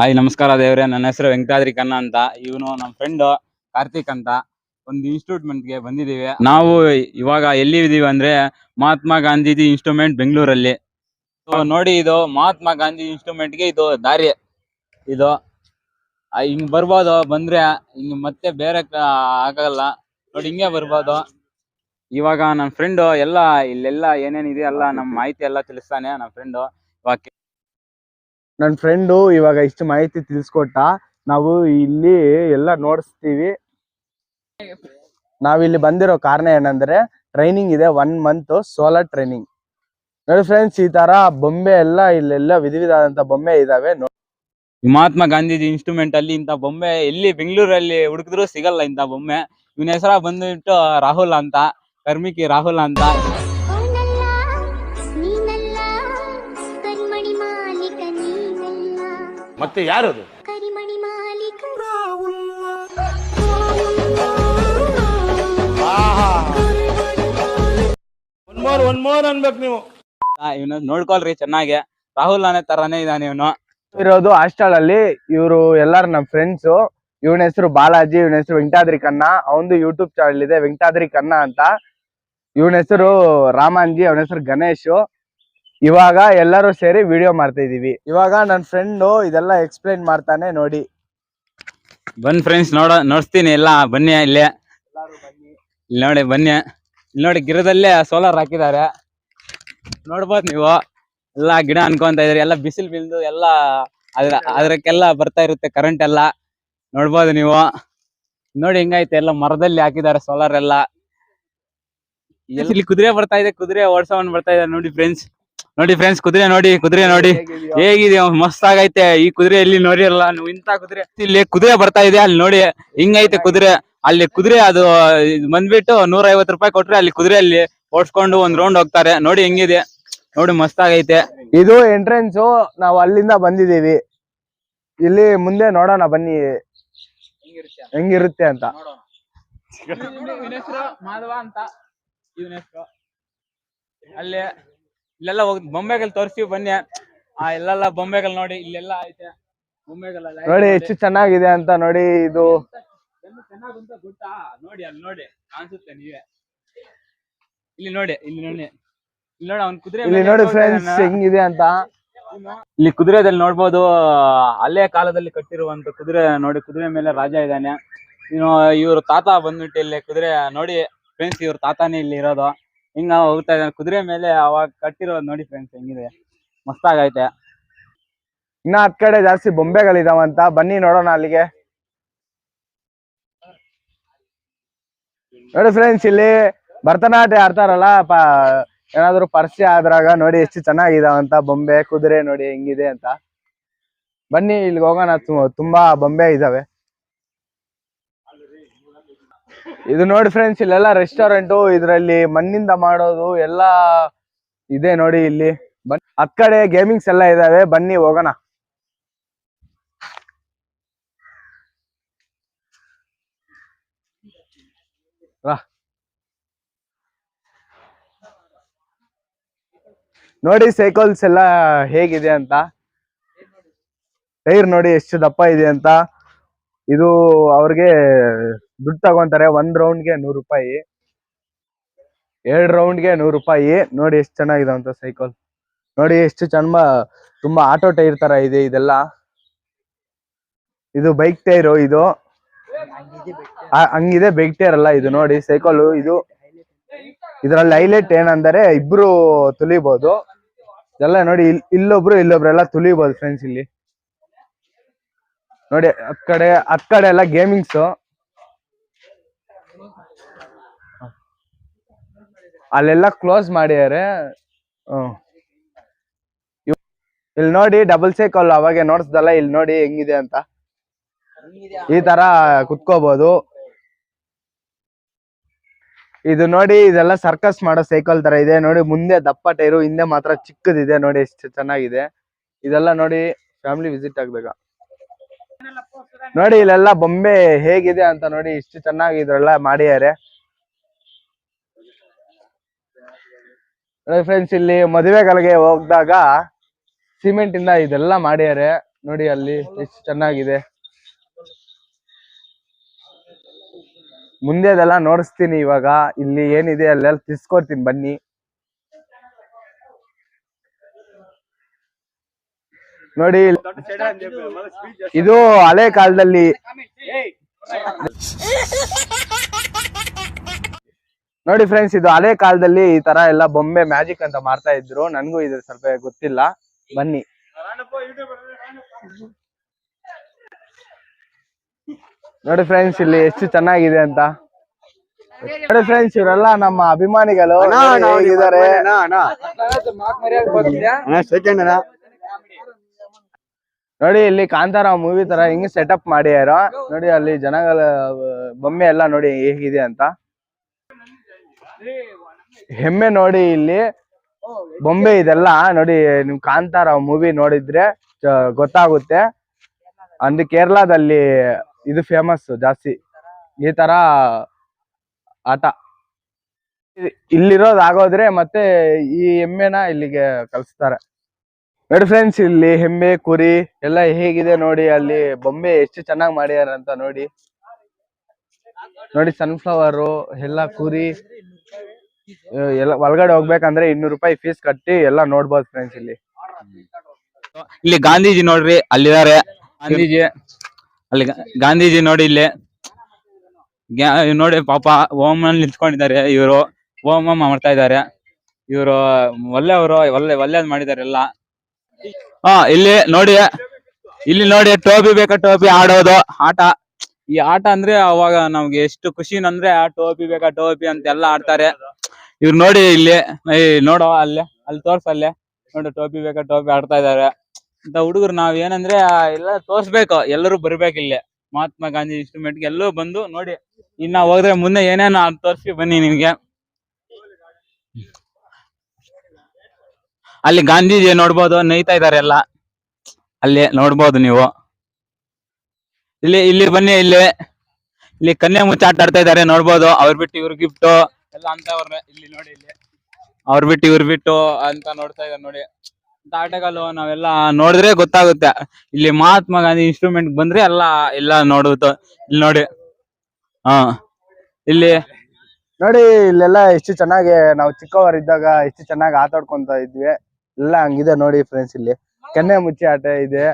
Hi, ನಮಸ್ಕಾರ ದೇವ್ರೆ. ನನ್ನ ಹೆಸರು ವೆಂಕಟಾದ್ರಿ ಕನ್ನ ಅಂತ. ಇವನು ನಮ್ಮ ಫ್ರೆಂಡ್ ಕಾರ್ತಿಕ್ ಅಂತ. ಒಂದು ಇನ್ಸ್ಟಿಟ್ಯೂಟ್ಮೆಂಟ್ಗೆ ಬಂದಿದೀವಿ ನಾವು ಇವಾಗ ಎಲ್ಲಿ ಇದೀವಿ ಅಂದ್ರೆ ಮಹಾತ್ಮ ಗಾಂಧೀಜಿ ಇನ್ಸ್ಟ್ರೂಮೆಂಟ್ ಬೆಂಗಳೂರಲ್ಲಿ. ನೋಡಿ ಇದು ಮಹಾತ್ಮ ಗಾಂಧಿ ಇನ್ಸ್ಟ್ರೂಮೆಂಟ್ಗೆ ಇದು ದಾರಿ. ಇದು ಹಿಂಗ್ ಬರ್ಬೋದು, ಬಂದ್ರೆ ಹಿಂಗ್ ಮತ್ತೆ ಬೇರೆ ಆಗಲ್ಲ. ನೋಡಿ, ಹಿಂಗೆ ಬರ್ಬೋದು. ಇವಾಗ ನನ್ನ ಫ್ರೆಂಡ್ ಎಲ್ಲ, ಇಲ್ಲೆಲ್ಲ ಏನೇನ್ ಇದೆ ಎಲ್ಲ ನಮ್ಮ ಮಾಹಿತಿ ಎಲ್ಲ ತಿಳಿಸ್ತಾನೆ ನನ್ನ ಫ್ರೆಂಡ್ ಇವಾಗ ನನ್ನ ಫ್ರೆಂಡು ಇವಾಗ ಇಷ್ಟು ಮಾಹಿತಿ ತಿಳಿಸ್ಕೊಟ್ಟ, ನಾವು ಇಲ್ಲಿ ಎಲ್ಲ ನೋಡಿಸ್ತೀವಿ. ನಾವಿಲ್ಲಿ ಬಂದಿರೋ ಕಾರಣ ಏನಂದ್ರೆ ಟ್ರೈನಿಂಗ್ ಇದೆ ಒನ್ ಮಂತ್ ಸೋಲಾರ್ ಟ್ರೈನಿಂಗ್ ನೋಡಿ ಫ್ರೆಂಡ್ಸ್ ಈ ತರ ಬೊಂಬೆ ಎಲ್ಲ ಇಲ್ಲೆಲ್ಲ ವಿಧ ವಿಧವಾದಂತ ಬೊಂಬೆ ಇದಾವೆ ಮಹಾತ್ಮ ಗಾಂಧೀಜಿ ಇನ್ಸ್ಟ್ರೂಮೆಂಟ್ ಅಲ್ಲಿ ಇಂತ ಬೊಂಬೆ ಎಲ್ಲಿ ಬೆಂಗಳೂರಲ್ಲಿ ಹುಡುಕಿದ್ರು ಸಿಗಲ್ಲ ಇಂತ ಬೊಂಬೆ. ಇವನ ಹೆಸರ ಬಂದ್ಬಿಟ್ಟು ರಾಹುಲ್ ಅಂತ ಕರ್ಮಿಕಿ ರಾಹುಲ್ ಅಂತ. ಮತ್ತೆ ಯಾರದು? ಕರಿಮಣಿ ಮಾಲೀಕ. ಒನ್ ಮೋರ್ ಒನ್ ಮೋರ್ ಅನ್ಬೇಕು ನೀವು. ಇವನು ನೋಡ್ಕೊಳ್ರಿ ಚೆನ್ನಾಗಿ. ರಾಹುಲ್ ಅನ್ನೋ ತರಾನೇ ಇದ್ದಾನೆ ಇವನು. ಇರೋದು ಹಾಸ್ಟೆಲ್ ಅಲ್ಲಿ ಇವರು ಎಲ್ಲಾರು ನಮ್ ಫ್ರೆಂಡ್ಸ್ ಇವನ ಹೆಸರು ಬಾಲಾಜಿ ಇವನ ಹೆಸರು ವೆಂಕಟಾದ್ರಿ ಕನ್ನ ಅವನು ಯೂಟ್ಯೂಬ್ ಚಾನಲ್ ಇದೆ ವೆಂಕಟಾದ್ರಿ ಕನ್ನ ಅಂತ. ಇವನ ಹೆಸರು ರಾಮಾಂಜಿ ಅವನ ಹೆಸರು ಗಣೇಶ್. ಇವಾಗ ಎಲ್ಲರೂ ಸೇರಿ ವಿಡಿಯೋ ಮಾಡ್ತಾ ಇದೀವಿ. ಇವಾಗ ನನ್ನ ಫ್ರೆಂಡು ಇದೆಲ್ಲ ಎಕ್ಸ್ಪ್ಲೈನ್ ಮಾಡ್ತಾನೆ ನೋಡಿ. ಬನ್ನಿ ಫ್ರೆಂಡ್ಸ್ ನೋಡ, ನೋಡ್ಸ್ತೀನಿ ಎಲ್ಲ, ಬನ್ನಿ ಇಲ್ಲೇ. ಇಲ್ಲಿ ನೋಡಿ, ಬನ್ನಿ. ಇಲ್ಲಿ ನೋಡಿ, ಗಿಡದಲ್ಲೇ ಸೋಲಾರ್ ಹಾಕಿದ್ದಾರೆ. ನೋಡ್ಬೋದು ನೀವು. ಎಲ್ಲ ಗಿಡ ಅನ್ಕೊಂತ ಇದ್ರಿ ಎಲ್ಲ ಬಿಸಿಲು ಬಿಲ್ದು ಎಲ್ಲ ಅದ್ರ, ಅದ್ರಕ್ಕೆಲ್ಲ ಬರ್ತಾ ಇರುತ್ತೆ ಕರೆಂಟ್ ಎಲ್ಲ. ನೋಡ್ಬೋದು ನೀವು. ನೋಡಿ ಹೆಂಗೈತೆ ಎಲ್ಲ ಮರದಲ್ಲಿ ಹಾಕಿದ್ದಾರೆ ಸೋಲಾರ್ ಎಲ್ಲ. ಇಲ್ಲಿ ಕುದುರೆ ಬರ್ತಾ ಇದೆ, ಕುದುರೆ ಓಡ್ಸೋನ್ ಬರ್ತಾ ಇದೆ ನೋಡಿ ಫ್ರೆಂಡ್ಸ್ ನೋಡಿ ಫ್ರೆಂಡ್ಸ್ ಕುದುರೆ ನೋಡಿ ಕುದುರೆ ನೋಡಿ. ಹೇಗಿದೆ? ಮಸ್ತ್ ಆಗೈತೆ. ಈ ಕುದುರೆ ಇಲ್ಲಿ ನೋಡಿರಲ್ಲ? ನೀವು ಇಂತ ಕುದುರೆ ಇಲ್ಲಿ ಕುದುರೆ ಬರ್ತಾ ಇದೆ ಅಲ್ಲಿ ನೋಡಿ. ಹಿಂಗೈತೆ ಕುದುರೆ. ಅಲ್ಲಿ ಕುದುರೆ ಅದು ಇದ್ ಬಂದ್ಬಿಟ್ಟು ನೂರ ರೂಪಾಯಿ ಕೊಟ್ರೆ ಅಲ್ಲಿ ಕುದುರೆಯಲ್ಲಿ ಓಡ್ಸ್ಕೊಂಡು ಒಂದ್ ರೌಂಡ್ ಹೋಗ್ತಾರೆ. ನೋಡಿ ಹೆಂಗಿದೆ. ನೋಡಿ ಮಸ್ತ್ ಆಗೈತೆ. ಇದು ಎಂಟ್ರೆನ್ಸ್ ನಾವು ಅಲ್ಲಿಂದ ಬಂದಿದೀವಿ ಇಲ್ಲಿ ಮುಂದೆ ನೋಡೋಣ ಬನ್ನಿ. ಹೆಂಗಿರುತ್ತೆ ಅಂತ. ಮಾಧವ ಅಂತ ಅಲ್ಲೇ ಅಲ್ಲಿ ಇಲ್ಲೆಲ್ಲ ಹೋಗ್ ಬೊಂಬೆಗಳು ತೋರಿಸ್ತೀವಿ ಬನ್ನಿ. ಆ ಎಲ್ಲ ಬೊಂಬೆಗಳು ನೋಡಿ ಇಲ್ಲೆಲ್ಲ ಐತೆ. ಬೊಂಬೆಗಳೆಲ್ಲ ನೋಡಿ ಎಷ್ಟು ಚೆನ್ನಾಗಿದೆ ಅಂತ ನೋಡಿ ಇದು. ಚೆನ್ನಾಗಿ ಅಂತ ಗೊತ್ತಾ? ನೋಡಿ ಅಲ್ಲಿ ನೋಡಿ ಕಾಣಿಸುತ್ತೆ ನೀವೇ. ಇಲ್ಲಿ ನೋಡಿ ಇಲ್ಲಿ ನೋಡಿ. ಇಲ್ಲಿ ನೋಡಿ ಅವ್ನ ಕುದುರೆ ಇಲ್ಲಿ ನೋಡಿ ಫ್ರೆಂಡ್ಸ್. ಹೆಂಗಿದೆ ಅಂತ. ಇಲ್ಲಿ ಕುದುರೆದಲ್ಲಿ ನೋಡ್ಬೋದು ಅಲ್ಲೇ ಕಾಲದಲ್ಲಿ ಕಟ್ಟಿರುವಂತ ಕುದುರೆ ನೋಡಿ ಕುದುರೆ ಮೇಲೆ ರಾಜ ಇದ್ದಾನೆ. ಇನ್ನು ಇವ್ರ ತಾತ ಬಂದ್ಬಿಟ್ಟು ಇಲ್ಲಿ ಕುದುರೆ ನೋಡಿ ಫ್ರೆಂಡ್ಸ್ ಇವ್ರ ತಾತಾನೇ ಇಲ್ಲಿ ಇರೋದು. ಹಿಂಗ ಹೋಗ್ತಾ ಇದ್ದಾನೆ ಕುದುರೆ ಮೇಲೆ ಅವಾಗ ಕಟ್ಟಿರೋದು ನೋಡಿ ಫ್ರೆಂಡ್ಸ್ ಹೆಂಗಿದೆ. ಮಸ್ತಾಗೈತೆ. ಇನ್ನ ಹತ್ ಕಡೆ ಜಾಸ್ತಿ ಬೊಂಬೆಗಳಿದಾವಂತ. ಬನ್ನಿ ನೋಡೋಣ ಅಲ್ಲಿಗೆ. ನೋಡಿ ಫ್ರೆಂಡ್ಸ್ ಇಲ್ಲಿ ಭರತನಾಟ್ಯ ಆಡ್ತಾರಲ್ಲ ಏನಾದ್ರು ಪರಿಚಯ ಆದ್ರಾಗ ನೋಡಿ ಎಷ್ಟು ಚೆನ್ನಾಗಿದಾವಂತ. ಬೊಂಬೆ, ಕುದುರೆ ನೋಡಿ ಹೆಂಗಿದೆ ಅಂತ. ಬನ್ನಿ, ಇಲ್ಲಿಗೆ ಹೋಗೋಣ. ತುಂಬಾ ಬೊಂಬೆ ಇದಾವೆ. ಇದು ನೋಡಿ ಫ್ರೆಂಡ್ಸ್ ಇಲ್ಲೆಲ್ಲ ರೆಸ್ಟೋರೆಂಟ್ ಇದ್ರಲ್ಲಿ ಮಣ್ಣಿಂದ ಮಾಡೋದು ಎಲ್ಲ ಇದೆ ನೋಡಿ ಇಲ್ಲಿ. ಹತ್ ಕಡೆ ಗೇಮಿಂಗ್ಸ್ ಎಲ್ಲ ಇದಾವೆ, ಬನ್ನಿ ಹೋಗೋಣ. ನೋಡಿ ಸೈಕಲ್ಸ್ ಎಲ್ಲ ಹೇಗಿದೆ ಅಂತ. ಟೈರ್ ನೋಡಿ ಎಷ್ಟು ದಪ್ಪ ಇದೆ ಅಂತ. ಇದು ಅವ್ರಿಗೆ ದುಡ್ಡು ತಗೊಂತಾರೆ ಒಂದ್ ರೌಂಡ್ಗೆ ನೂರು ರೂಪಾಯಿ. ಎರಡ್ ರೌಂಡ್ಗೆ ನೂರು ರೂಪಾಯಿ. ನೋಡಿ ಎಷ್ಟು ಚೆನ್ನಾಗಿದೆ ಅಂತ ಸೈಕಲ್ ನೋಡಿ ಎಷ್ಟು ಚೆನ್ನ ತುಂಬಾ ಆಟೋ ಟೈರ್ ತರ ಇದೆ ಇದೆಲ್ಲ. ಇದು ಬೈಕ್ ಟೈರ್ ಇದು. ಹಂಗಿದೆ ಬೈಕ್ ಟೈರ್ ಅಲ್ಲ ಇದು ನೋಡಿ ಸೈಕಲ್ ಇದು. ಇದ್ರಲ್ಲಿ ಹೈಲೈಟ್ ಏನಂದರೆ ಇಬ್ರು ತುಲಿಬಹುದು ಎಲ್ಲ ನೋಡಿ ಇಲ್- ಇಲ್ಲೊಬ್ರು ಇಲ್ಲೊಬ್ರೆಲ್ಲ ತುಲಿಬಹುದು ಫ್ರೆಂಡ್ಸ್ ಇಲ್ಲಿ. ನೋಡಿ ಹತ್ ಕಡೆ ಕಡೆ ಎಲ್ಲ ಗೇಮಿಂಗ್ಸ್ ಅಲ್ಲೆಲ್ಲ ಕ್ಲೋಸ್ ಮಾಡಿದ್ದಾರೆ. ಇಲ್ಲಿ ನೋಡಿ ಡಬಲ್ ಸೈಕಲ್ ಅವಾಗೆ ನೋಡ್ಸ್ದಲ್ಲ ಇಲ್ಲಿ ನೋಡಿ ಹೆಂಗಿದೆ ಅಂತ. ಈ ತರ ಕುತ್ಕೋಬಹುದು ಇದು ನೋಡಿ, ಇದೆಲ್ಲ ಸರ್ಕಸ್ ಮಾಡೋ ಸೈಕಲ್ ತರ ಇದೆ. ನೋಡಿ, ಮುಂದೆ ದಪ್ಪ ಟೈರು ಹಿಂದೆ ಮಾತ್ರ ಚಿಕ್ಕದಿದೆ. ನೋಡಿ, ಎಷ್ಟು ಚೆನ್ನಾಗಿದೆ. ಇದೆಲ್ಲ ನೋಡಿ ಫ್ಯಾಮಿಲಿ ವಿಸಿಟ್ ಆಗ್ಬೇಕ ನೋಡಿ, ಇಲ್ಲೆಲ್ಲ ಬೊಂಬೆ ಹೇಗಿದೆ ಅಂತ ನೋಡಿ, ಇಷ್ಟು ಚೆನ್ನಾಗಿ ಇದ್ರೆಲ್ಲ ಮಾಡಿದ್ದಾರೆ. ಫ್ರೆಂಡ್ಸ್ ಇಲ್ಲಿ ಮದುವೆಗಳಿಗೆ ಹೋಗ್ದಾಗ ಸಿಮೆಂಟ್ ಇಂದ ಇದೆಲ್ಲ ಮಾಡ್ಯಾರೆ. ನೋಡಿ ಅಲ್ಲಿ ಎಷ್ಟು ಚೆನ್ನಾಗಿದೆ. ಮುಂದೆ ಅದೆಲ್ಲ ನೋಡಿಸ್ತೀನಿ ಇವಾಗ. ಇಲ್ಲಿ ಏನಿದೆ ಅಲ್ಲೆಲ್ಲ ತಿಸ್ಕೊಡ್ತೀನಿ ಬನ್ನಿ. ನೋಡಿ ಇದು ಹಳೆ ಕಾಲದಲ್ಲಿ ನೋಡಿ ಫ್ರೆಂಡ್ಸ್ ಇದು ಹಳೆ ಕಾಲದಲ್ಲಿ ಈ ತರ ಎಲ್ಲ ಬೊಂಬೆ ಮ್ಯಾಜಿಕ್ ಅಂತ ಮಾಡ್ತಾ ಇದ್ರು. ನನ್ಗೂ ಇದು ಸ್ವಲ್ಪ ಗೊತ್ತಿಲ್ಲ. ಬನ್ನಿ. ನೋಡಿ ಫ್ರೆಂಡ್ಸ್ ಇಲ್ಲಿ ಎಷ್ಟು ಚೆನ್ನಾಗಿದೆ ಅಂತ. ನೋಡಿ ಫ್ರೆಂಡ್ಸ್ ಇವರೆಲ್ಲ ನಮ್ಮ ಅಭಿಮಾನಿಗಳು ನೋಡಿ ನೋಡಿ ಇಲ್ಲಿ ಕಾಂತಾರ ಮೂವಿ ತರ ಹಿಂಗ್ ಸೆಟಪ್ ಮಾಡ್ಯಾರ ನೋಡಿ ಅಲ್ಲಿ ಜನಗಳ ಬೊಮ್ಮೆ ಎಲ್ಲ ನೋಡಿ ಹೇಗಿದೆ ಅಂತ. ಹೆಮ್ಮೆ ನೋಡಿ ಇಲ್ಲಿ ಬೊಂಬೆ ಇದೆಲ್ಲ ನೋಡಿ, ನಿಮ್ ಕಾಂತಾರ ಮೂವಿ ನೋಡಿದ್ರೆ ಗೊತ್ತಾಗುತ್ತೆ. ಅಂದ್ರೆ ಕೇರಳದಲ್ಲಿ ಇದು ಫೇಮಸ್ ಜಾಸ್ತಿ. ಈ ತರ ಆಟ. ಇಲ್ಲಿರೋದ್ ಆಗೋದ್ರೆ ಮತ್ತೆ ಈ ಹೆಮ್ಮೆನ ಇಲ್ಲಿಗೆ ಕಳಿಸ್ತಾರೆ ನೋಡಿ ಫ್ರೆಂಡ್ಸ್ ಇಲ್ಲಿ ಹೆಮ್ಮೆ, ಕುರಿ ಎಲ್ಲ ಹೇಗಿದೆ ನೋಡಿ, ಅಲ್ಲಿ ಬೊಂಬೆ ಎಷ್ಟು ಚೆನ್ನಾಗಿ ಮಾಡ್ಯಾರ ಅಂತ ನೋಡಿ. ನೋಡಿ ಸನ್ಫ್ಲವರ್ ಎಲ್ಲ ಕುರಿ. ಎಲ್ಲ ಒಳಗಡೆ ಹೋಗ್ಬೇಕಂದ್ರೆ ಇನ್ನೂರು ರೂಪಾಯಿ ಫೀಸ್ ಕಟ್ಟಿ ಎಲ್ಲ ನೋಡ್ಬೋದು ಫ್ರೆಂಡ್ಸ್ ಇಲ್ಲಿ. ಇಲ್ಲಿ ಗಾಂಧೀಜಿ ನೋಡ್ರಿ ಅಲ್ಲಿದ್ದಾರೆ. ಗಾಂಧೀಜಿ. ಅಲ್ಲಿ ಗಾಂಧೀಜಿ ನೋಡಿ ಇಲ್ಲಿ. ಗ್ಯಾ- ನೋಡಿ ಪಾಪ ಓಮ್ ಅಲ್ಲಿ ನಿಂತ್ಕೊಂಡಿದ್ದಾರೆ ಇವರು. ಓಮ್ ಮಾಡ್ತಾ ಇದ್ದಾರೆ. ಇವರು ಒಳ್ಳೆಯವರು ಒಳ್ಳೆ ಒಳ್ಳೇದ್ ಮಾಡಿದ್ದಾರೆ ಎಲ್ಲ. ಹಾ ಇಲ್ಲಿ ನೋಡಿ ಇಲ್ಲಿ ನೋಡಿ ಟೋಪಿ ಬೇಕಾ ಟೋಪಿ ಆಡೋದು ಆಟ. ಈ ಆಟ ಅಂದ್ರೆ ಅವಾಗ ನಮ್ಗೆ ಎಷ್ಟು ಖುಷಿ ಅಂದ್ರೆ ಆ ಟೋಪಿ ಬೇಕಾ ಟೋಪಿ ಅಂತ ಎಲ್ಲ ಆಡ್ತಾರೆ. ಇವ್ರು ನೋಡಿ ಇಲ್ಲಿ ನೋಡೋ ಅಲ್ಲೇ, ಅಲ್ಲಿ ತೋರ್ಸ ಅಲ್ಲೇ. ನೋಡಿ, ಟೋಪಿ ಬೇಕಾ, ಟೋಪಿ ಆಡ್ತಾ ಇದಾರೆ. ಅಂತ ಹುಡುಗರು ನಾವ್ ಏನಂದ್ರೆ ಎಲ್ಲ ತೋರ್ಸ್ಬೇಕು, ಎಲ್ಲರೂ ಬರ್ಬೇಕು ಇಲ್ಲಿ. ಮಹಾತ್ಮ ಗಾಂಧಿ ಇನ್ಸ್ಟ್ರೂಮೆಂಟ್ಗೆ ಎಲ್ಲೋ ಬಂದು ನೋಡಿ ಇನ್ನ ಹೋದ್ರೆ ಮುಂದೆ ಏನೇನು ತೋರ್ಸಿ ಬನ್ನಿ ನಿಮ್ಗೆ ಅಲ್ಲಿ ಗಾಂಧೀಜಿ ನೋಡ್ಬೋದು, ನೈತಾ ಇದಾರೆ ಎಲ್ಲ. ಅಲ್ಲಿ ನೋಡ್ಬೋದು ನೀವು. ಇಲ್ಲಿ ಇಲ್ಲಿ ಬನ್ನಿ, ಇಲ್ಲಿ. ಇಲ್ಲಿ ಕನ್ಯಾ ಮುಚ್ಚಾಟ ಆಡ್ತಾ ಇದಾರೆ, ನೋಡ್ಬೋದು. ಅವ್ರ ಬಿಟ್ಟು ಇವ್ರ ಗಿಫ್ಟ್ ಎಲ್ಲ ಅಂತ ಅವ್ರ ಇಲ್ಲಿ ನೋಡಿ ಇಲ್ಲಿ. ಅವ್ರ್ ಬಿಟ್ಟು ಇವ್ರ್ ಬಿಟ್ಟು ಅಂತ ನೋಡ್ತಾ ಇದಾರೆ ನೋಡಿ. ಆಟಗಳು ನಾವೆಲ್ಲ ನೋಡಿದ್ರೆ ಗೊತ್ತಾಗುತ್ತೆ. ಇಲ್ಲಿ ಮಹಾತ್ಮ ಗಾಂಧಿ ಇನ್ಸ್ಟ್ರೂಮೆಂಟ್ ಬಂದ್ರೆ ಎಲ್ಲ ಎಲ್ಲ ನೋಡುತ್ತ. ಇಲ್ಲಿ ನೋಡಿ. ಹಾ. ಇಲ್ಲಿ ನೋಡಿ ಇಲ್ಲೆಲ್ಲ ಎಷ್ಟು ಚೆನ್ನಾಗಿ ನಾವು ಚಿಕ್ಕವರಿದ್ದಾಗ ಎಷ್ಟು ಚೆನ್ನಾಗಿ ಆಟ ಆಡ್ಕೊಂತ ಇದ್ವಿ. ಎಲ್ಲ ಹಂಗಿದೆ ನೋಡಿ ಫ್ರೆಂಡ್ಸ್ ಇಲ್ಲಿ. ಕೆನ್ನೆ ಮುಚ್ಚಿ ಆಟ ಇದೆ.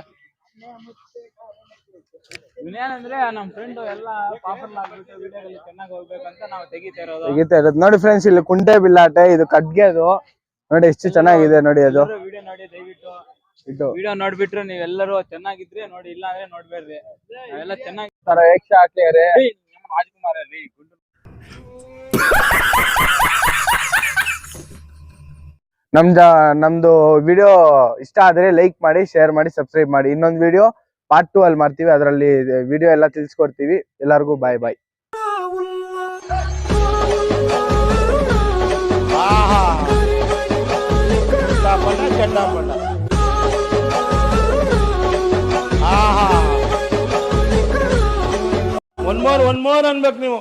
ಇನ್ನೇನಂದ್ರೆ ನಮ್ ಫ್ರೆಂಡ್ ಎಲ್ಲ ಪಾಪರ್ಲ್ ಆಗ್ಬಿಟ್ಟು ವಿಡಿಯೋದಲ್ಲಿ ಚೆನ್ನಾಗಿ ಹೋಗ್ಬೇಕಂತ ನಾವು ತೆಗಿತಾ ಇರೋದು. ತೆಗಿತಾ ಇರೋದು. ನೋಡಿ ಫ್ರೆಂಡ್ಸ್ ಇಲ್ಲಿ ಕುಂಟೆ ಬಿಲ್ಲಾಟೆ ಇದು ಕಡ್ಗೆದು ನೋಡಿ ಎಷ್ಟು ಚೆನ್ನಾಗಿದೆ ನೋಡಿ ಅದು. ವಿಡಿಯೋ ನೋಡಿ ದಯವಿಟ್ಟು. ಇದು. ವಿಡಿಯೋ ನೋಡ್ಬಿಟ್ರೆ ನೀವೆಲ್ಲರೂ ಚೆನ್ನಾಗಿದ್ರೆ ನೋಡಿ ಇಲ್ಲ ಅಂದ್ರೆ ನೋಡ್ಬೇಡ್ರಿ. ನಾವೆಲ್ಲ ಚೆನ್ನಾಗಿ ತರ ಯಕ್ಷ ರಾಜ್ಕುಮಾರ್ ರೀ ನಮ್ದ ನಮ್ದು ವಿಡಿಯೋ ಇಷ್ಟ ಆದ್ರೆ ಲೈಕ್ ಮಾಡಿ ಶೇರ್ ಮಾಡಿ ಸಬ್ಸ್ಕ್ರೈಬ್ ಮಾಡಿ. ಇನ್ನೊಂದು ವಿಡಿಯೋ ಪಾರ್ಟ್ ಟೂ ಅಲ್ಲಿ ಮಾಡ್ತೀವಿ. ಅದರಲ್ಲಿ ವಿಡಿಯೋ ಎಲ್ಲ ತಿಳಿಸ್ಕೊಡ್ತೀವಿ. ಎಲ್ಲರಿಗೂ bye bye one more one more ಅನ್ಬೇಕು ನೀವು.